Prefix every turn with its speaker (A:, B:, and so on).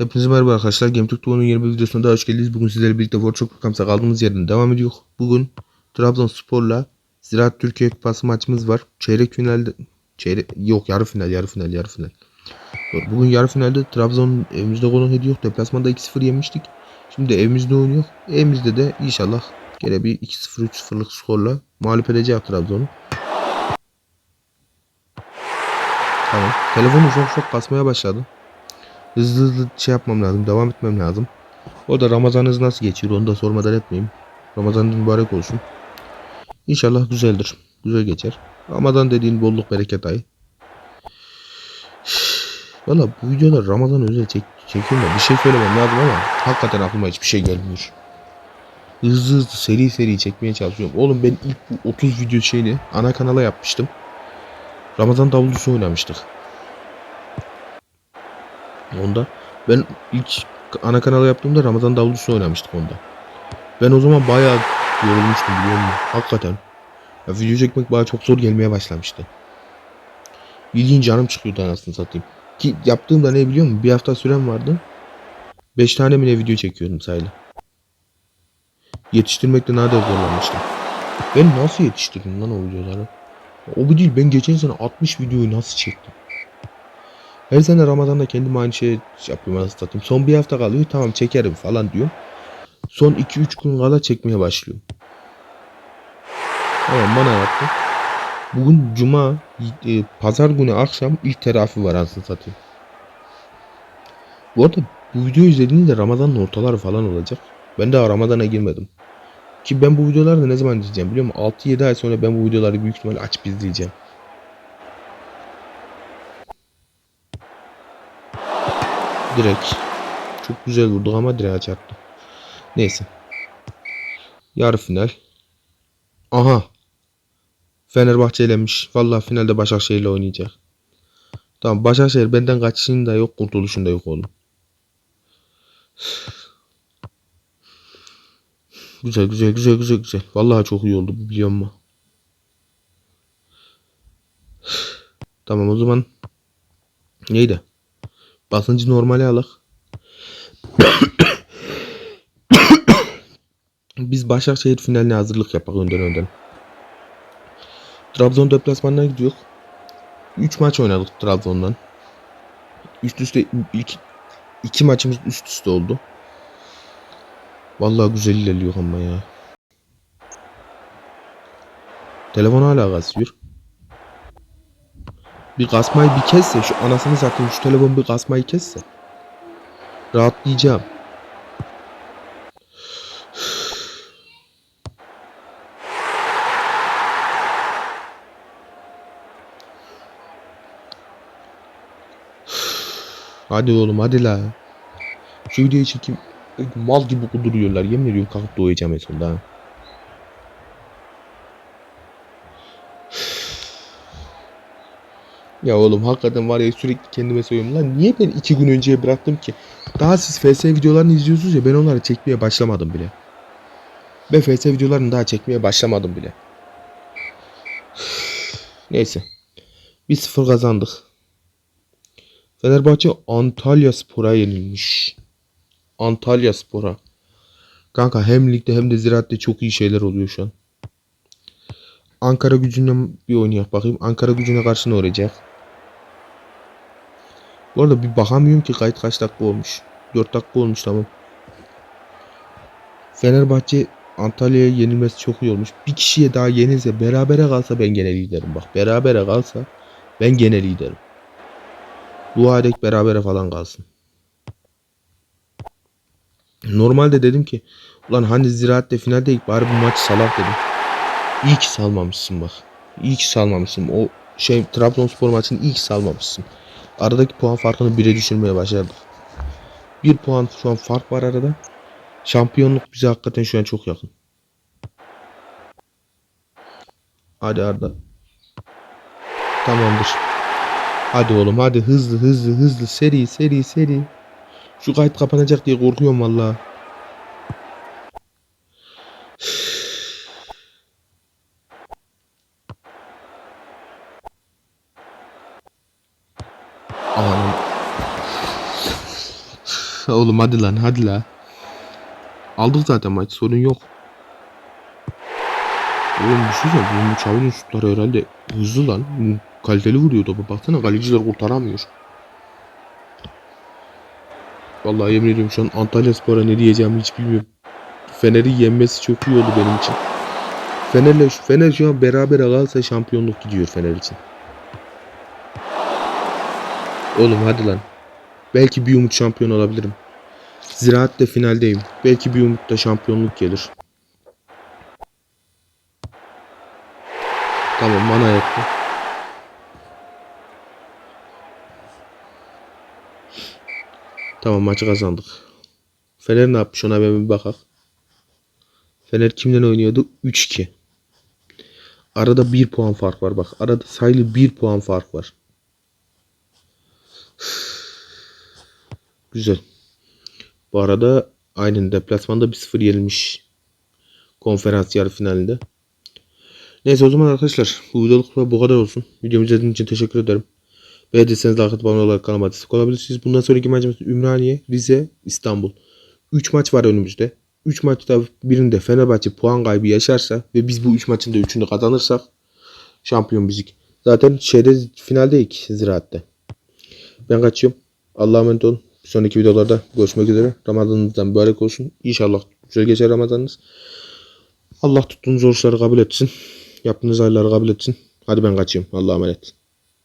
A: Hepinize merhaba arkadaşlar. Game Türk Tuğ'un yeni bir videosuna daha hoş geldiniz. Bugün sizlerle birlikte World Cup Kampsa kaldığımız yerden devam ediyor. Bugün Trabzonspor'la Ziraat Türkiye Kupası maçımız var. Çeyrek finalde çeyrek yok yarı final yarı final yarı final. Bugün yarı finalde Trabzon evimizde konuk ediyor. Deplasmanda 2-0 yemiştik. Şimdi evimizde oynuyor. Evimizde de inşallah gene bir 2-0 3-0'lık skorla mağlup edeceğiz Trabzon'u. Tamam. Telefonu çok çok kasmaya başladı. Hızlı hızlı şey yapmam lazım. Devam etmem lazım. O da Ramazanınız nasıl geçiyor onu da sormadan etmeyeyim. Ramazanınız mübarek olsun. İnşallah güzeldir. Güzel geçer. Ramazan dediğin bolluk bereket ayı. Valla bu videolar Ramazan özel çek çekiyorum da bir şey söylemem lazım ama hakikaten aklıma hiçbir şey gelmiyor. Hızlı hızlı seri seri çekmeye çalışıyorum. Oğlum ben ilk bu 30 video şeyini ana kanala yapmıştım. Ramazan davulcusu oynamıştık. Onda ben ilk ana kanala yaptığımda Ramazan davulcusu oynamıştık onda. Ben o zaman bayağı yorulmuştum biliyor musun? Hakikaten. Ya video çekmek bana çok zor gelmeye başlamıştı. Bildiğin canım çıkıyordu anasını satayım. Ki yaptığımda ne biliyor musun? Bir hafta sürem vardı. 5 tane mi ne video çekiyordum sayılı. Yetiştirmekte nerede zorlanmıştım. Ben nasıl yetiştirdim lan o videoları? O bu değil ben geçen sene 60 videoyu nasıl çektim? Her sene Ramazan'da kendim aynı şeyi yapıyorum satayım. Son bir hafta kalıyor tamam çekerim falan diyorum. Son 2-3 gün kala çekmeye başlıyorum. Tamam bana yaptı. Bugün cuma, e, pazar günü akşam ilk terafi var anasını satayım. Bu arada bu videoyu izlediğinizde Ramazan'ın ortaları falan olacak. Ben daha Ramazan'a girmedim. Ki ben bu videoları ne zaman izleyeceğim biliyor musun? 6-7 ay sonra ben bu videoları büyük ihtimalle açıp izleyeceğim. Direkt. Çok güzel vurdu ama direğe çarptı. Neyse. Yarı final. Aha. Fenerbahçe elenmiş. Vallahi finalde Başakşehir'le oynayacak. Tamam Başakşehir benden kaçışın da yok kurtuluşun da yok oğlum. Güzel güzel güzel güzel güzel. Vallahi çok iyi oldu biliyor musun? Tamam o zaman neydi? Basıncı normale alak. Biz Başakşehir finaline hazırlık yapak önden önden. Trabzon deplasmanına gidiyor. 3 maç oynadık Trabzon'dan. Üst üste ilk iki maçımız üst üste oldu. Vallahi güzel ilerliyor ama ya. Telefon hala kasıyor. Bir kasmayı bir kesse şu anasını satayım şu telefon bir kasmayı kesse. Rahatlayacağım. Hadi oğlum hadi la. Şu videoyu çekeyim. Mal gibi kuduruyorlar. Yemin ediyorum kalkıp doğacağım en sonunda. ha. Ya oğlum hakikaten var ya sürekli kendime söylüyorum lan niye ben iki gün önceye bıraktım ki? Daha siz FS videolarını izliyorsunuz ya ben onları çekmeye başlamadım bile. Ben FS videolarını daha çekmeye başlamadım bile. Neyse. 1-0 kazandık. Fenerbahçe Antalya Spor'a yenilmiş. Antalya Spor'a. Kanka hem ligde hem de ziraatte çok iyi şeyler oluyor şu an. Ankara gücüne bir oynayak bakayım. Ankara gücüne karşı ne olacak? Bu arada bir bakamıyorum ki kayıt kaç dakika olmuş. 4 dakika olmuş tamam. Fenerbahçe Antalya'ya yenilmesi çok iyi olmuş. Bir kişiye daha yenilse berabere kalsa ben gene liderim bak. Berabere kalsa ben gene liderim. Dua edek berabere falan kalsın. Normalde dedim ki ulan hani ziraatte finaldeyik bari bu maçı salak dedim. İyi ki salmamışsın bak. İyi ki salmamışsın. O şey Trabzonspor maçını iyi ki salmamışsın. Aradaki puan farkını bire düşürmeye başardık. Bir puan şu an fark var arada. Şampiyonluk bize hakikaten şu an çok yakın. Hadi Arda. Tamamdır. Hadi oğlum hadi hızlı hızlı hızlı seri seri seri. Şu kayıt kapanacak diye korkuyorum vallahi. Oğlum hadi lan hadi la. Aldık zaten maç sorun yok. Oğlum bir şey bu Xavi'nin şutları herhalde hızlı lan. Kaliteli vuruyor topa. Baksana kaleciler kurtaramıyor. Vallahi yemin ediyorum şu an Antalya Spor'a ne diyeceğimi hiç bilmiyorum. Fener'i yenmesi çok iyi oldu benim için. Fener'le Fener şu an beraber kalsa şampiyonluk gidiyor Fener için. Oğlum hadi lan. Belki bir umut şampiyon olabilirim. Ziraat'te finaldeyim. Belki bir umutla şampiyonluk gelir. Tamam bana yattı. Tamam maçı kazandık. Fener ne yapmış ona bir bakak. Fener kimden oynuyordu? 3-2. Arada 1 puan fark var bak. Arada sayılı 1 puan fark var. Güzel. Bu arada aynen deplasmanda 1-0 yenilmiş. Konferans yarı finalinde. Neyse o zaman arkadaşlar bu videoluk bu kadar olsun. Videomu izlediğiniz için teşekkür ederim. Beğendiyseniz like atıp abone olarak kanalıma destek olabilirsiniz. Bundan sonraki maçımız Ümraniye, Rize, İstanbul. 3 maç var önümüzde. 3 maçta birinde Fenerbahçe puan kaybı yaşarsa ve biz bu 3 maçın da 3'ünü kazanırsak şampiyon bizik. Zaten şeyde finaldeyik Ziraat'te. Ben kaçıyorum. Allah'a emanet olun. Sonraki videolarda görüşmek üzere. Ramazanınızdan mübarek olsun. İnşallah güzel geçer Ramazanınız. Allah tuttuğunuz oruçları kabul etsin. Yaptığınız hayırları kabul etsin. Hadi ben kaçıyorum. Allah'a emanet.